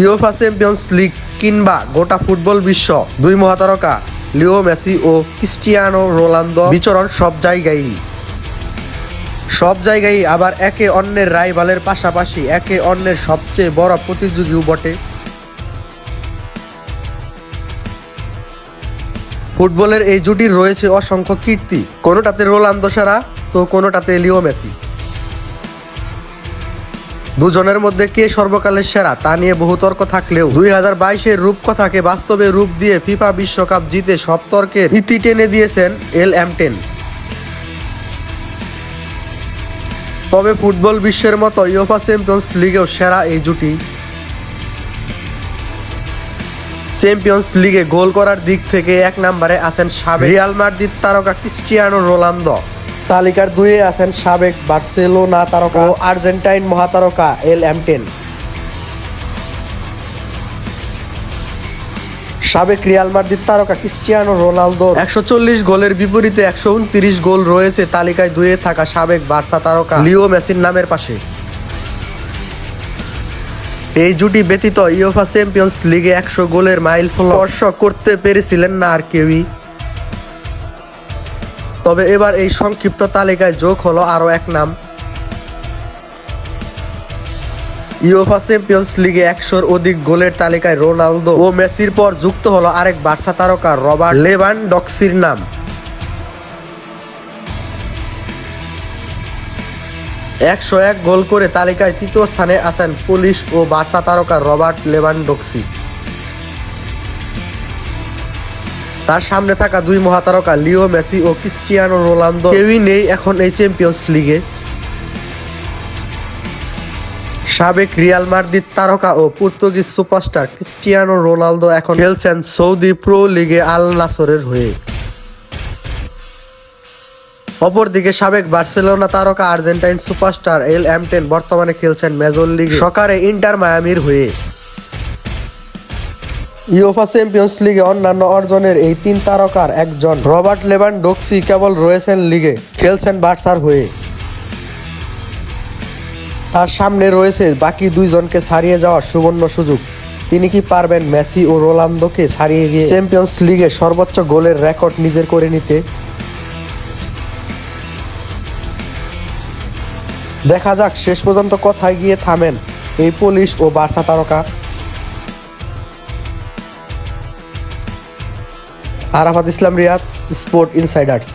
UEFA champions league কিংবা গোটা football বিশ্ব, দুই মহাতারকা, লিও মেসি ও ক্রিস্টিয়ানো রোনালদো বিচরণ সব জায়গায় সব জায়গায় আবার একে অন্যের রাইভালের পাশাপাশি একে অন্যের সবচেয়ে বড় প্রতিযোগীও বটে। ফুটবলের এই জুটির রয়েছে অসংখ্য কীর্তি, কোনোটাতে রোনালদো সারা, তো কোনোটাতে লিও মেসি। দুজনের মধ্যে কে সর্বকালের সেরা তা নিয়ে বহু তর্ক থাকলেও দুই হাজার বাইশের রূপকথাকে বাস্তবে রূপ দিয়ে ফিফা বিশ্বকাপ জিতে সব তর্কের ইতি টেনে দিয়েছেন এল এম টেন। তবে ফুটবল বিশ্বের মতো ইউফা চ্যাম্পিয়ন্স লিগেও সেরা এই জুটি। চ্যাম্পিয়ন্স লিগে গোল করার দিক থেকে এক নম্বরে আছেন সাবেক রিয়াল মাদ্রিদ তারকা ক্রিস্টিয়ানো রোনালদো। তালিকার দুয়ে আছেন সাবেক বার্সেলোনা তারকা ও আর্জেন্টাইন মহাতারকা এল এমটেন সাবেক রিয়াল মাদ্রিদ তারকা ক্রিস্টিয়ানো রোনালদো। একশো চল্লিশ গোলের বিপরীতে একশো উনত্রিশ গোল রয়েছে তালিকায় দুয়ে থাকা সাবেক বার্সা তারকা লিও মেসির নামের পাশে। এই জুটি ব্যতীত ইউফা চ্যাম্পিয়ন্স লিগে একশো গোলের মাইল স্পর্শ করতে পেরেছিলেন না আর কেউই। তবে এবার এই সংক্ষিপ্ত তালিকায় যোগ হলো আরও এক নাম। ইউফা চ্যাম্পিয়ন্স লিগে একশোর অধিক গোলের তালিকায় রোনালদো ও মেসির পর যুক্ত হলো আরেক বার্সা তারকা রবার্ট লেভান ডক্সির নাম। একশো এক গোল করে তালিকায় তৃতীয় স্থানে আছেন পুলিশ ও বার্সা তারকা রবার্ট লেভানডক্সি। তার সামনে থাকা দুই মহাতারকা লিও মেসি ও ক্রিস্টিয়ানো রোনালদো। কেউই নেই এখন এই চ্যাম্পিয়ন্স লিগে সাবেক রিয়াল মাদ্রিদ তারকা ও পর্তুগিজ সুপারস্টার ক্রিস্টিয়ানো রোনালদো এখন খেলছেন সৌদি প্রো লিগে আল নাসরের হয়ে। অপরদিকে সাবেক বার্সেলোনা তারকা আর্জেন্টাইন সুপারস্টার এল এমটেন বর্তমানে খেলছেন মেজর লিগে। সকারে ইন্টার মায়ামির হয়ে। ইউফা চ্যাম্পিয়ন্স লিগে অন্যান্য অর্জনের এই তিন তারকার একজন রবার্ট লেভান ডোক্সি কেবল রয়েছেন লিগে, খেলছেন বার্সার হয়ে। তার সামনে রয়েছে বাকি দুইজনকে ছাড়িয়ে যাওয়ার সুবর্ণ সুযোগ। তিনি কি পারবেন মেসি ও রোনালদোকে ছাড়িয়ে গিয়ে চ্যাম্পিয়ন্স লিগে সর্বোচ্চ গোলের রেকর্ড নিজের করে নিতে? দেখা যাক, শেষ পর্যন্ত কোথায় গিয়ে থামেন এই পুলিশ ও বার্সা তারকা। Arafat Islam Riyad sport insiders.